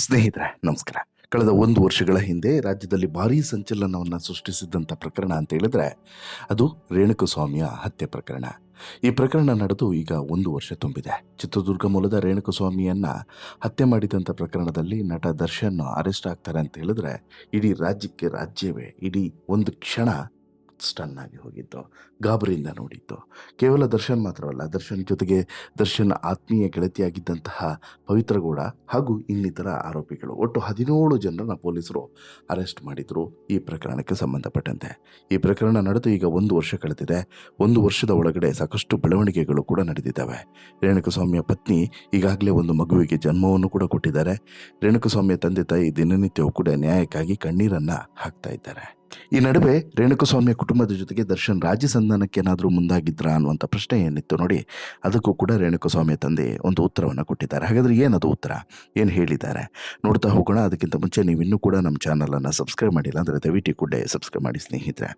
ಸ್ನೇಹಿತರೆ, ನಮಸ್ಕಾರ. ಕಳೆದ ಒಂದು ವರ್ಷಗಳ ಹಿಂದೆ ರಾಜ್ಯದಲ್ಲಿ ಭಾರೀ ಸಂಚಲನವನ್ನು ಸೃಷ್ಟಿಸಿದ್ದಂಥ ಪ್ರಕರಣ ಅಂತ ಹೇಳಿದ್ರೆ, ಅದು ರೇಣುಕಸ್ವಾಮಿಯ ಹತ್ಯೆ ಪ್ರಕರಣ. ಈ ಪ್ರಕರಣ ನಡೆದು ಈಗ ಒಂದು ವರ್ಷ ತುಂಬಿದೆ. ಚಿತ್ರದುರ್ಗ ಮೂಲದ ರೇಣುಕಸ್ವಾಮಿಯನ್ನ ಹತ್ಯೆ ಮಾಡಿದಂಥ ಪ್ರಕರಣದಲ್ಲಿ ನಟ ದರ್ಶನ್ ಅರೆಸ್ಟ್ ಆಗ್ತಾರೆ ಅಂತ ಹೇಳಿದ್ರೆ, ಇಡೀ ರಾಜ್ಯಕ್ಕೆ ರಾಜ್ಯವೇ, ಇಡೀ ಒಂದು ಕ್ಷಣ ಸ್ಟನ್ ಆಗಿ ಹೋಗಿತ್ತು ಗಾಬರಿಯಿಂದ ನೋಡಿತ್ತು ಕೇವಲ ದರ್ಶನ್ ಮಾತ್ರವಲ್ಲ ದರ್ಶನ್ ಜೊತೆಗೆ ದರ್ಶನ್ ಆತ್ಮೀಯ ಗೆಳತಿಯಾಗಿದ್ದಂತಹ ಪವಿತ್ರಗೌಡ ಹಾಗೂ ಇನ್ನಿತರ ಆರೋಪಿಗಳು. ಒಟ್ಟು ಹದಿನೇಳು ಜನರನ್ನು ಪೊಲೀಸರು ಅರೆಸ್ಟ್ ಮಾಡಿದ್ರು ಈ ಪ್ರಕರಣಕ್ಕೆ ಸಂಬಂಧಪಟ್ಟಂತೆ. ಈ ಪ್ರಕರಣ ನಡೆದು ಈಗ ಒಂದು ವರ್ಷ ಕಳೆದಿದೆ. ಒಂದು ವರ್ಷದ ಒಳಗಡೆ ಸಾಕಷ್ಟು ಬೆಳವಣಿಗೆಗಳು ಕೂಡ ನಡೆದಿದ್ದಾವೆ. ರೇಣುಕಸ್ವಾಮಿಯ ಪತ್ನಿ ಈಗಾಗಲೇ ಒಂದು ಮಗುವಿಗೆ ಜನ್ಮವನ್ನು ಕೂಡ ಕೊಟ್ಟಿದ್ದಾರೆ. ರೇಣುಕಸ್ವಾಮಿಯ ತಂದೆ ತಾಯಿ ದಿನನಿತ್ಯವೂ ಕೂಡ ನ್ಯಾಯಕ್ಕಾಗಿ ಕಣ್ಣೀರನ್ನು ಹಾಕ್ತಾ ಇದ್ದಾರೆ. ಈ ನಡುವೆ ರೇಣುಕಸ್ವಾಮಿಯ ಕುಟುಂಬದ ಜೊತೆಗೆ ದರ್ಶನ್ ರಾಜ್ಯ ಸಂಧಾನಕ್ಕೆ ಏನಾದರೂ ಮುಂದಾಗಿದ್ರಾ ಅನ್ನುವಂಥ ಪ್ರಶ್ನೆ ಏನಿತ್ತು ನೋಡಿ, ಅದಕ್ಕೂ ಕೂಡ ರೇಣುಕಸ್ವಾಮಿಯ ತಂದೆ ಒಂದು ಉತ್ತರವನ್ನು ಕೊಟ್ಟಿದ್ದಾರೆ. ಹಾಗಾದರೆ ಏನದು ಉತ್ತರ? ಏನು ಹೇಳಿದ್ದಾರೆ? ನೋಡ್ತಾ ಹೋಗೋಣ. ಅದಕ್ಕಿಂತ ಮುಂಚೆ ನೀವು ಇನ್ನೂ ಕೂಡ ನಮ್ಮ ಚಾನಲನ್ನು ಸಬ್ಸ್ಕ್ರೈಬ್ ಮಾಡಿಲ್ಲ ಅಂದರೆ ದಯವಿಟ್ಟು ಕೂಡ ಸಬ್ಸ್ಕ್ರೈಬ್ ಮಾಡಿ ಸ್ನೇಹಿತರೆ.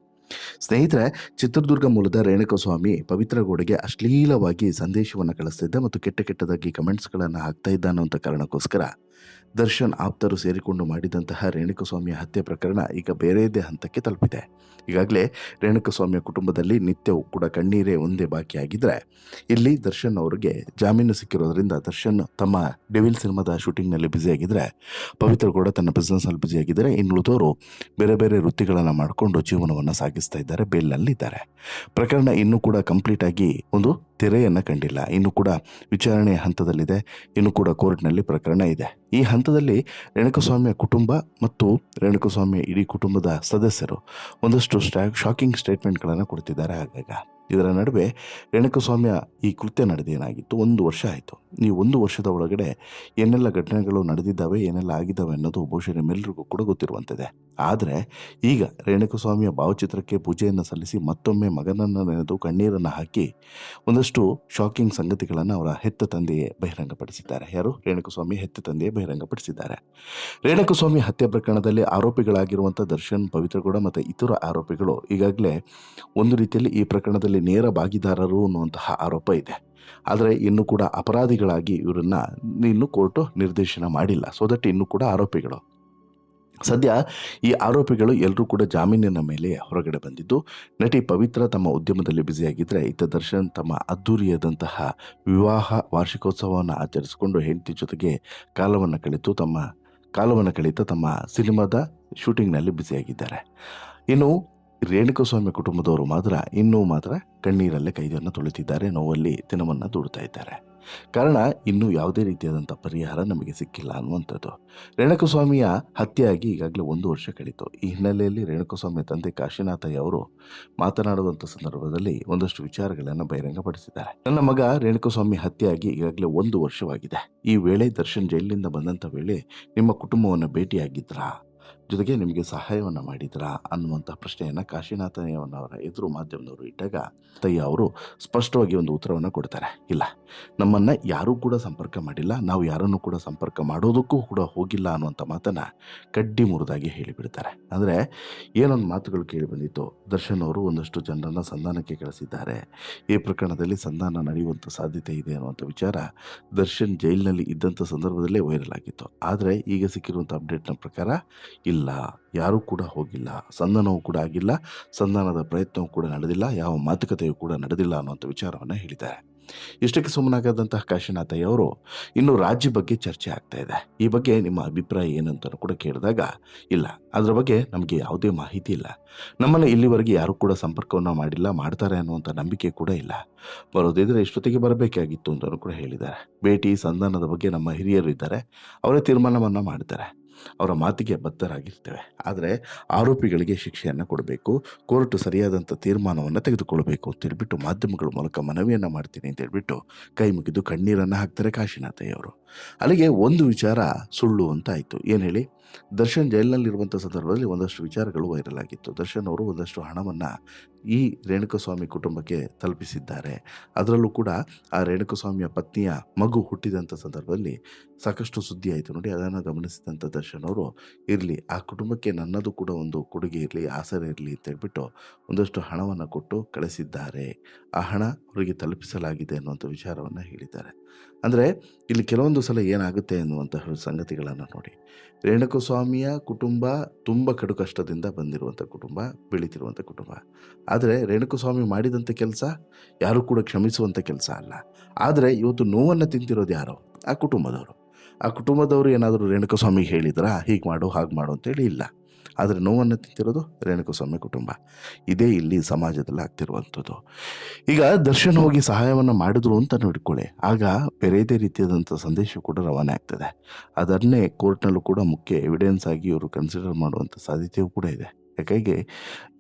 ಸ್ನೇಹಿತರೆ, ಚಿತ್ರದುರ್ಗ ಮೂಲದ ರೇಣುಕಸ್ವಾಮಿ ಪವಿತ್ರಗೌಡಗೆ ಅಶ್ಲೀಲವಾಗಿ ಸಂದೇಶವನ್ನು ಕಳಿಸ್ತಿದ್ದ ಮತ್ತು ಕೆಟ್ಟ ಕೆಟ್ಟದಾಗಿ ಕಮೆಂಟ್ಸ್ಗಳನ್ನು ಹಾಕ್ತಾ ಇದ್ದ ಅನ್ನೋಂಥ ಕಾರಣಕ್ಕೋಸ್ಕರ ದರ್ಶನ್ ಆಪ್ತರು ಸೇರಿಕೊಂಡು ಮಾಡಿದಂತಹ ರೇಣುಕಸ್ವಾಮಿಯ ಹತ್ಯೆ ಪ್ರಕರಣ ಈಗ ಬೇರೆಯದೇ ಹಂತಕ್ಕೆ ತಲುಪಿದೆ. ಈಗಾಗಲೇ ರೇಣುಕಸ್ವಾಮಿಯ ಕುಟುಂಬದಲ್ಲಿ ನಿತ್ಯವೂ ಕೂಡ ಕಣ್ಣೀರೇ ಒಂದೇ ಬಾಕಿಯಾಗಿದ್ದರೆ ಇಲ್ಲಿ ದರ್ಶನ್ ಅವರಿಗೆ ಜಾಮೀನು ಸಿಕ್ಕಿರೋದ್ರಿಂದ ದರ್ಶನ್ ತಮ್ಮ ಡೆವಿಲ್ ಸಿನಿಮಾದ ಶೂಟಿಂಗ್ನಲ್ಲಿ ಬ್ಯುಸಿಯಾಗಿದ್ದರೆ ಪವಿತ್ರ ಕೂಡ ತನ್ನ ಬಿಸ್ನೆಸ್ನಲ್ಲಿ ಬ್ಯುಸಿಯಾಗಿದ್ದರೆ ಇನ್ನುಳಿದವರು ಬೇರೆ ಬೇರೆ ವೃತ್ತಿಗಳನ್ನು ಮಾಡಿಕೊಂಡು ಜೀವನವನ್ನು ಸಾಗಿಸ್ತಾ ಇದ್ದಾರೆ ಬೇಲ್ನಲ್ಲಿದ್ದಾರೆ ಪ್ರಕರಣ ಇನ್ನೂ ಕೂಡ ಕಂಪ್ಲೀಟ್ ಆಗಿ ಒಂದು ತೆರೆಯನ್ನು ಕಂಡಿಲ್ಲ. ಇನ್ನು ಕೂಡ ವಿಚಾರಣೆಯ ಹಂತದಲ್ಲಿದೆ, ಇನ್ನು ಕೂಡ ಕೋರ್ಟ್ನಲ್ಲಿ ಪ್ರಕರಣ ಇದೆ. ಈ ಹಂತದಲ್ಲಿ ರೇಣುಕಸ್ವಾಮಿಯ ಕುಟುಂಬ ಮತ್ತು ರೇಣುಕಸ್ವಾಮಿಯ ಇಡೀ ಕುಟುಂಬದ ಸದಸ್ಯರು ಒಂದಷ್ಟು ಸ್ಟಾ ಶಾಕಿಂಗ್ ಸ್ಟೇಟ್ಮೆಂಟ್ಗಳನ್ನು ಕೊಡ್ತಿದ್ದಾರೆ ಆಗಾಗ. ಇದರ ನಡುವೆ ರೇಣುಕಸ್ವಾಮಿಯ ಈ ಕೃತ್ಯ ನಡೆದೇನಾಗಿತ್ತು? ಒಂದು ವರ್ಷ ಆಯಿತು. ಈ ಒಂದು ವರ್ಷದ ಒಳಗಡೆ ಏನೆಲ್ಲ ಘಟನೆಗಳು ನಡೆದಿದ್ದಾವೆ, ಏನೆಲ್ಲ ಆಗಿದ್ದಾವೆ ಅನ್ನೋದು ಬಹುಶಃ ನಿಮ್ಮೆಲ್ಲರಿಗೂ ಕೂಡ ಗೊತ್ತಿರುವಂತಿದೆ. ಆದರೆ ಈಗ ರೇಣುಕಸ್ವಾಮಿಯ ಭಾವಚಿತ್ರಕ್ಕೆ ಪೂಜೆಯನ್ನು ಸಲ್ಲಿಸಿ ಮತ್ತೊಮ್ಮೆ ಮಗನನ್ನು ನೆನೆದು ಕಣ್ಣೀರನ್ನು ಹಾಕಿ ಒಂದಷ್ಟು ಶಾಕಿಂಗ್ ಸಂಗತಿಗಳನ್ನು ಅವರ ಹೆತ್ತ ತಂದೆಯೇ ಬಹಿರಂಗಪಡಿಸಿದ್ದಾರೆ. ಯಾರು? ರೇಣುಕಸ್ವಾಮಿ ಹೆತ್ತ ತಂದೆಯೇ ಬಹಿರಂಗಪಡಿಸಿದ್ದಾರೆ. ರೇಣುಕಸ್ವಾಮಿ ಹತ್ಯೆ ಪ್ರಕರಣದಲ್ಲಿ ಆರೋಪಿಗಳಾಗಿರುವಂಥ ದರ್ಶನ್, ಪವಿತ್ರಗೌಡ ಮತ್ತು ಇತರ ಆರೋಪಿಗಳು ಈಗಾಗಲೇ ಒಂದು ರೀತಿಯಲ್ಲಿ ಈ ಪ್ರಕರಣದಲ್ಲಿ ನೇರ ಭಾಗಿದಾರರು ಅನ್ನುವಂತಹ ಆರೋಪ ಇದೆ. ಆದರೆ ಇನ್ನು ಕೂಡ ಅಪರಾಧಿಗಳಾಗಿ ಇವರನ್ನ ಇನ್ನೂ ಕೋರ್ಟು ನಿರ್ದೇಶನ ಮಾಡಿಲ್ಲ. ಸೊ ದಟ್ ಇನ್ನೂ ಕೂಡ ಆರೋಪಿಗಳು. ಸದ್ಯ ಈ ಆರೋಪಿಗಳು ಎಲ್ಲರೂ ಕೂಡ ಜಾಮೀನಿನ ಮೇಲೆ ಹೊರಗಡೆ ಬಂದಿದ್ದು, ನಟಿ ಪವಿತ್ರ ತಮ್ಮ ಉದ್ಯಮದಲ್ಲಿ ಬ್ಯುಸಿಯಾಗಿದ್ದರೆ ಇತ್ತ ದರ್ಶನ್ ತಮ್ಮ ಅದ್ದೂರಿಯಾದಂತಹ ವಿವಾಹ ವಾರ್ಷಿಕೋತ್ಸವವನ್ನು ಆಚರಿಸಿಕೊಂಡು ಹೆಂಡತಿ ಜೊತೆಗೆ ಕಾಲವನ್ನು ಕಳೆದು ತಮ್ಮ ಕಾಲವನ್ನು ಕಳೀತಾ ತಮ್ಮ ಸಿನಿಮಾದ ಶೂಟಿಂಗ್ನಲ್ಲಿ ಬ್ಯುಸಿಯಾಗಿದ್ದಾರೆ. ಇನ್ನು ರೇಣುಕಸ್ವಾಮಿ ಕುಟುಂಬದವರು ಮಾತ್ರ ಇನ್ನೂ ಮಾತ್ರ ಕಣ್ಣೀರಲ್ಲೇ ಕೈದಿಯನ್ನು ತೊಳಿತಿದ್ದಾರೆ, ನೋವಲ್ಲಿ ದಿನವನ್ನು ದೂಡ್ತಾ ಇದ್ದಾರೆ. ಕಾರಣ, ಇನ್ನೂ ಯಾವುದೇ ರೀತಿಯಾದಂಥ ಪರಿಹಾರ ನಮಗೆ ಸಿಕ್ಕಿಲ್ಲ ಅನ್ನುವಂಥದ್ದು. ರೇಣುಕಸ್ವಾಮಿಯ ಹತ್ಯೆಯಾಗಿ ಈಗಾಗಲೇ ಒಂದು ವರ್ಷ ಕಳೀತು. ಈ ಹಿನ್ನೆಲೆಯಲ್ಲಿ ರೇಣುಕಸ್ವಾಮಿ ತಂದೆ ಕಾಶಿನಾಥಯ್ಯ ಅವರು ಮಾತನಾಡುವಂಥ ಸಂದರ್ಭದಲ್ಲಿ ಒಂದಷ್ಟು ವಿಚಾರಗಳನ್ನು ಬಹಿರಂಗಪಡಿಸಿದ್ದಾರೆ. ನನ್ನ ಮಗ ರೇಣುಕಸ್ವಾಮಿ ಹತ್ಯೆಯಾಗಿ ಈಗಾಗಲೇ ಒಂದು ವರ್ಷವಾಗಿದೆ. ಈ ವೇಳೆ ದರ್ಶನ್ ಜೈಲಿನಿಂದ ಬಂದಂಥ ವೇಳೆ ನಿಮ್ಮ ಕುಟುಂಬವನ್ನು ಭೇಟಿಯಾಗಿದ್ರಾ? ಜೊತೆಗೆ ನಿಮಗೆ ಸಹಾಯವನ್ನು ಮಾಡಿದ್ರಾ ಅನ್ನುವಂಥ ಪ್ರಶ್ನೆಯನ್ನು ಕಾಶಿನಾಥಯ್ಯನವರ ಎದುರು ಮಾಧ್ಯಮದವರು ಇಟ್ಟಾಗ ತಯ್ಯ ಅವರು ಸ್ಪಷ್ಟವಾಗಿ ಒಂದು ಉತ್ತರವನ್ನು ಕೊಡ್ತಾರೆ. ಇಲ್ಲ, ನಮ್ಮನ್ನು ಯಾರೂ ಕೂಡ ಸಂಪರ್ಕ ಮಾಡಿಲ್ಲ, ನಾವು ಯಾರನ್ನು ಕೂಡ ಸಂಪರ್ಕ ಮಾಡೋದಕ್ಕೂ ಕೂಡ ಹೋಗಿಲ್ಲ ಅನ್ನುವಂಥ ಮಾತನ್ನು ಕಡ್ಡಿ ಮುರಿದಾಗಿ ಹೇಳಿಬಿಡ್ತಾರೆ. ಅಂದರೆ ಏನೊಂದು ಮಾತುಗಳು ಕೇಳಿ ಬಂದಿತ್ತು, ದರ್ಶನ್ ಅವರು ಒಂದಷ್ಟು ಜನರನ್ನು ಸಂಧಾನಕ್ಕೆ ಕಳಿಸಿದ್ದಾರೆ. ಈ ಪ್ರಕರಣದಲ್ಲಿ ಸಂಧಾನ ನಡೆಯುವಂಥ ಸಾಧ್ಯತೆ ಇದೆ ಅನ್ನುವಂಥ ವಿಚಾರ ದರ್ಶನ್ ಜೈಲಿನಲ್ಲಿ ಇದ್ದಂಥ ಸಂದರ್ಭದಲ್ಲೇ ವೈರಲ್ ಆಗಿತ್ತು. ಆದರೆ ಈಗ ಸಿಕ್ಕಿರುವಂಥ ಅಪ್ಡೇಟ್ನ ಪ್ರಕಾರ ಇಲ್ಲ. ಯಾರೂ ಕೂಡ ಹೋಗಿಲ್ಲ, ಸಂಧಾನವೂ ಕೂಡ ಆಗಿಲ್ಲ, ಸಂಧಾನದ ಪ್ರಯತ್ನವೂ ಕೂಡ ನಡೆದಿಲ್ಲ, ಯಾವ ಮಾತುಕತೆಯೂ ಕೂಡ ನಡೆದಿಲ್ಲ ಅನ್ನುವಂಥ ವಿಚಾರವನ್ನು ಹೇಳಿದ್ದಾರೆ. ಇಷ್ಟಕ್ಕೆ ಸುಮ್ಮನಾಗದಂತಹ ಕಾಶಿನಾಥಯ್ಯ ಅವರು ಇನ್ನು ರಾಜ್ಯ ಬಗ್ಗೆ ಚರ್ಚೆ ಆಗ್ತಾ ಇದೆ. ಈ ಬಗ್ಗೆ ನಿಮ್ಮ ಅಭಿಪ್ರಾಯ ಏನಂತ ಕೂಡ ಕೇಳಿದಾಗ, ಇಲ್ಲ, ಅದರ ಬಗ್ಗೆ ನಮಗೆ ಯಾವುದೇ ಮಾಹಿತಿ ಇಲ್ಲ. ನಮ್ಮನ್ನು ಇಲ್ಲಿವರೆಗೆ ಯಾರೂ ಕೂಡ ಸಂಪರ್ಕವನ್ನು ಮಾಡಿಲ್ಲ, ಮಾಡ್ತಾರೆ ಅನ್ನುವಂಥ ನಂಬಿಕೆ ಕೂಡ ಇಲ್ಲ. ಬರೋದಿದ್ರೆ ಇಷ್ಟೊತ್ತಿಗೆ ಬರಬೇಕಾಗಿತ್ತು ಅಂತಲೂ ಕೂಡ ಹೇಳಿದ್ದಾರೆ. ಭೇಟಿ, ಸಂಧಾನದ ಬಗ್ಗೆ ನಮ್ಮ ಹಿರಿಯರು ಇದ್ದಾರೆ, ಅವರೇ ತೀರ್ಮಾನವನ್ನು ಮಾಡ್ತಾರೆ. ಅವರ ಮಾತಿಗೆ ಬದ್ಧರಾಗಿರ್ತೇವೆ. ಆದರೆ ಆರೋಪಿಗಳಿಗೆ ಶಿಕ್ಷೆಯನ್ನು ಕೊಡಬೇಕು, ಕೋರ್ಟ್ ಸರಿಯಾದಂಥ ತೀರ್ಮಾನವನ್ನು ತೆಗೆದುಕೊಳ್ಬೇಕು ಅಂತ ಹೇಳ್ಬಿಟ್ಟು ಮಾಧ್ಯಮಗಳ ಮೂಲಕ ಮನವಿಯನ್ನು ಮಾಡ್ತೀನಿ ಅಂತ ಹೇಳ್ಬಿಟ್ಟು ಕೈ ಮುಗಿದು ಕಣ್ಣೀರನ್ನು ಹಾಕ್ತಾರೆ ಕಾಶಿನಾಥಯ್ಯವರು. ಅಲ್ಲಿಗೆ ಒಂದು ವಿಚಾರ ಸುಳ್ಳು ಅಂತ ಆಯಿತು. ಏನು ಹೇಳಿ? ದರ್ಶನ್ ಜೈಲಿನಲ್ಲಿರುವಂಥ ಸಂದರ್ಭದಲ್ಲಿ ಒಂದಷ್ಟು ವಿಚಾರಗಳು ವೈರಲ್ ಆಗಿತ್ತು. ದರ್ಶನ್ ಅವರು ಒಂದಷ್ಟು ಹಣವನ್ನು ಈ ರೇಣುಕಸ್ವಾಮಿ ಕುಟುಂಬಕ್ಕೆ ತಲುಪಿಸಿದ್ದಾರೆ. ಅದರಲ್ಲೂ ಕೂಡ ಆ ರೇಣುಕಸ್ವಾಮಿಯ ಪತ್ನಿಯ ಮಗು ಹುಟ್ಟಿದಂಥ ಸಂದರ್ಭದಲ್ಲಿ ಸಾಕಷ್ಟು ಸುದ್ದಿ ಆಯಿತು ನೋಡಿ. ಅದನ್ನು ಗಮನಿಸಿದಂಥ ದರ್ಶನ್ ಅವರು, ಇರಲಿ, ಆ ಕುಟುಂಬಕ್ಕೆ ನನ್ನದು ಕೂಡ ಒಂದು ಕೊಡುಗೆ ಇರಲಿ, ಆಸರೆ ಇರಲಿ ಅಂತ ಹೇಳ್ಬಿಟ್ಟು ಒಂದಷ್ಟು ಹಣವನ್ನು ಕೊಟ್ಟು ಕಳಿಸಿದ್ದಾರೆ. ಆ ಹಣ ಅವರಿಗೆ ತಲುಪಿಸಲಾಗಿದೆ ಅನ್ನುವಂಥ ವಿಚಾರವನ್ನು ಹೇಳಿದ್ದಾರೆ. ಅಂದರೆ ಇಲ್ಲಿ ಕೆಲವೊಂದು ಸಲ ಏನಾಗುತ್ತೆ ಎನ್ನುವಂತಹ ಸಂಗತಿಗಳನ್ನು ನೋಡಿ. ರೇಣುಕಸ್ವಾಮಿಯ ಕುಟುಂಬ ತುಂಬ ಕಡು ಕಷ್ಟದಿಂದ ಬಂದಿರುವಂಥ ಕುಟುಂಬ, ಬೆಳೀತಿರುವಂಥ ಕುಟುಂಬ. ಆದರೆ ರೇಣುಕಸ್ವಾಮಿ ಮಾಡಿದಂಥ ಕೆಲಸ ಯಾರೂ ಕೂಡ ಕ್ಷಮಿಸುವಂಥ ಕೆಲಸ ಅಲ್ಲ. ಆದರೆ ಇವತ್ತು ನೋವನ್ನು ತಿಂತಿರೋದು ಯಾರೋ? ಆ ಕುಟುಂಬದವರು. ಆ ಕುಟುಂಬದವರು ಏನಾದರೂ ರೇಣುಕಸ್ವಾಮಿಗೆ ಹೇಳಿದ್ರಾ? ಹೀಗೆ ಮಾಡು, ಹಾಗೆ ಮಾಡು ಅಂತೇಳಿ ಇಲ್ಲ. ಆದರೆ ನೋವನ್ನು ತಿಂತಿರೋದು ರೇಣುಕಸ್ವಾಮಿ ಕುಟುಂಬ. ಇದೇ ಇಲ್ಲಿ ಸಮಾಜದಲ್ಲಿ ಆಗ್ತಿರುವಂಥದ್ದು. ಈಗ ದರ್ಶನ್ ಹೋಗಿ ಸಹಾಯವನ್ನು ಮಾಡಿದ್ರು ಅಂತ ನೋಡಿಕೊಳ್ಳಿ. ಆಗ ಬೇರೆದೇ ರೀತಿಯಾದಂಥ ಸಂದೇಶ ಕೂಡ ರವಾನೆ ಆಗ್ತದೆ. ಅದನ್ನೇ ಕೋರ್ಟ್ನಲ್ಲೂ ಕೂಡ ಮುಖ್ಯ ಎವಿಡೆನ್ಸ್ ಆಗಿ ಇವರು ಕನ್ಸಿಡರ್ ಮಾಡುವಂಥ ಸಾಧ್ಯತೆಯೂ ಕೂಡ ಇದೆ. ಯಾಕಾಗಿ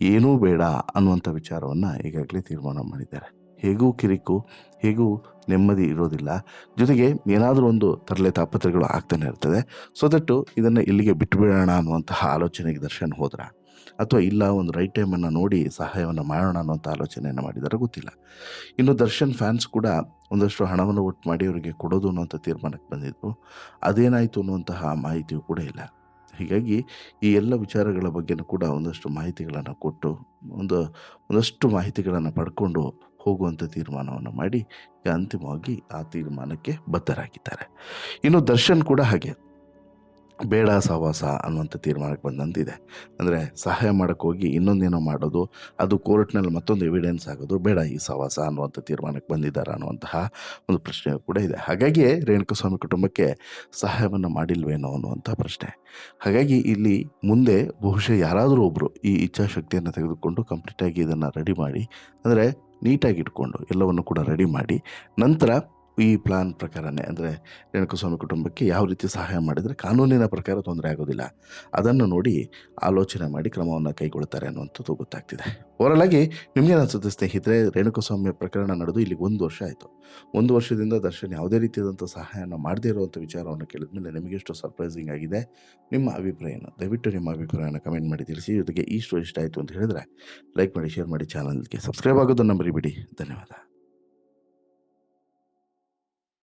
ಏನೂ ಬೇಡ ಅನ್ನುವಂಥ ವಿಚಾರವನ್ನು ಈಗಾಗಲೇ ತೀರ್ಮಾನ ಮಾಡಿದ್ದಾರೆ. ಹೇಗೂ ಕಿರಿಕು, ಹೇಗೂ ನೆಮ್ಮದಿ ಇರೋದಿಲ್ಲ. ಜೊತೆಗೆ ಏನಾದರೂ ಒಂದು ತರಲೆ ತಾಪತ್ರೆಗಳು ಆಗ್ತಾನೆ ಇರ್ತದೆ. ಸೊ ದಟ್ಟು ಇದನ್ನು ಇಲ್ಲಿಗೆ ಬಿಟ್ಟುಬಿಡೋಣ ಅನ್ನುವಂತಹ ಆಲೋಚನೆಗೆ ದರ್ಶನ್ ಹೋದ್ರ? ಅಥವಾ ಇಲ್ಲ ಒಂದು ರೈಟ್ ಟೈಮನ್ನು ನೋಡಿ ಸಹಾಯವನ್ನು ಮಾಡೋಣ ಅನ್ನುವಂಥ ಆಲೋಚನೆಯನ್ನು ಮಾಡಿದರೆ ಗೊತ್ತಿಲ್ಲ. ಇನ್ನು ದರ್ಶನ್ ಫ್ಯಾನ್ಸ್ ಕೂಡ ಒಂದಷ್ಟು ಹಣವನ್ನು ಒಟ್ಟು ಮಾಡಿ ಅವರಿಗೆ ಕೊಡೋದು ಅನ್ನುವಂಥ ತೀರ್ಮಾನಕ್ಕೆ ಬಂದಿದ್ರು. ಅದೇನಾಯಿತು ಅನ್ನುವಂತಹ ಮಾಹಿತಿಯೂ ಕೂಡ ಇಲ್ಲ. ಹೀಗಾಗಿ ಈ ಎಲ್ಲ ವಿಚಾರಗಳ ಬಗ್ಗೆನೂ ಕೂಡ ಒಂದಷ್ಟು ಮಾಹಿತಿಗಳನ್ನು ಕೊಟ್ಟು ಒಂದು, ಒಂದಷ್ಟು ಮಾಹಿತಿಗಳನ್ನು ಪಡ್ಕೊಂಡು ಹೋಗುವಂಥ ತೀರ್ಮಾನವನ್ನು ಮಾಡಿ ಅಂತಿಮವಾಗಿ ಆ ತೀರ್ಮಾನಕ್ಕೆ ಬದ್ಧರಾಗಿದ್ದಾರೆ. ಇನ್ನು ದರ್ಶನ್ ಕೂಡ ಹಾಗೆ. ಬೇಡ ಸಹವಾಸ ಅನ್ನುವಂಥ ತೀರ್ಮಾನಕ್ಕೆ ಬಂದಂತಿದೆ. ಅಂದರೆ ಸಹಾಯ ಮಾಡೋಕ್ಕೆ ಹೋಗಿ ಇನ್ನೊಂದೇನೋ ಮಾಡೋದು, ಅದು ಕೋರ್ಟ್ನಲ್ಲಿ ಮತ್ತೊಂದು ಎವಿಡೆನ್ಸ್ ಆಗೋದು, ಬೇಡ ಈ ಸಹವಾಸ ಅನ್ನುವಂಥ ತೀರ್ಮಾನಕ್ಕೆ ಬಂದಿದ್ದಾರೆ ಅನ್ನುವಂತಹ ಒಂದು ಪ್ರಶ್ನೆ ಕೂಡ ಇದೆ. ಹಾಗಾಗಿಯೇ ರೇಣುಕಸ್ವಾಮಿ ಕುಟುಂಬಕ್ಕೆ ಸಹಾಯವನ್ನು ಮಾಡಿಲ್ವೇನೋ ಅನ್ನುವಂಥ ಪ್ರಶ್ನೆ. ಹಾಗಾಗಿ ಇಲ್ಲಿ ಮುಂದೆ ಬಹುಶಃ ಯಾರಾದರೂ ಒಬ್ಬರು ಈ ಇಚ್ಛಾಶಕ್ತಿಯನ್ನು ತೆಗೆದುಕೊಂಡು ಕಂಪ್ಲೀಟಾಗಿ ಇದನ್ನು ರೆಡಿ ಮಾಡಿ, ಅಂದರೆ ನೀಟಾಗಿ ಇಟ್ಕೊಂಡು ಎಲ್ಲವನ್ನು ಕೂಡ ರೆಡಿ ಮಾಡಿ ನಂತರ ಈ ಪ್ಲಾನ್ ಪ್ರಕಾರನೇ ಅಂದರೆ ರೇಣುಕಸ್ವಾಮಿ ಕುಟುಂಬಕ್ಕೆ ಯಾವ ರೀತಿ ಸಹಾಯ ಮಾಡಿದರೆ ಕಾನೂನಿನ ಪ್ರಕಾರ ತೊಂದರೆ ಆಗೋದಿಲ್ಲ. ಅದನ್ನು ನೋಡಿ ಆಲೋಚನೆ ಮಾಡಿ ಕ್ರಮವನ್ನು ಕೈಗೊಳ್ತಾರೆ ಅನ್ನುವಂಥದ್ದು ಗೊತ್ತಾಗ್ತಿದೆ. ಓರಲಾಗಿ ನಿಮಗೇನು ಅನಿಸುತ್ತೆ ಸ್ನೇಹಿತರೆ, ರೇಣುಕಸ್ವಾಮಿಯ ಪ್ರಕರಣ ನಡೆದು ಇಲ್ಲಿ ಒಂದು ವರ್ಷ ಆಯಿತು. ಒಂದು ವರ್ಷದಿಂದ ದರ್ಶನ್ ಯಾವುದೇ ರೀತಿಯಾದಂಥ ಸಹಾಯವನ್ನು ಮಾಡದೇ ಇರುವಂಥ ವಿಚಾರವನ್ನು ಕೇಳಿದ ಮೇಲೆ ನಿಮಗೆ ಎಷ್ಟು ಸರ್ಪ್ರೈಸಿಂಗ್ ಆಗಿದೆ. ನಿಮ್ಮ ಅಭಿಪ್ರಾಯನ, ದಯವಿಟ್ಟು ನಿಮ್ಮ ಅಭಿಪ್ರಾಯನ ಕಮೆಂಟ್ ಮಾಡಿ ತಿಳಿಸಿ. ಜೊತೆಗೆ ಸ್ಟೋರಿ ಇಷ್ಟ ಆಯಿತು ಅಂತ ಹೇಳಿದ್ರೆ ಲೈಕ್ ಮಾಡಿ ಶೇರ್ ಮಾಡಿ ಚಾನಲ್ಗೆ ಸಬ್ಸ್ಕ್ರೈಬ್ ಆಗೋದನ್ನು ಮರಿಬಿಡಿ. ಧನ್ಯವಾದ.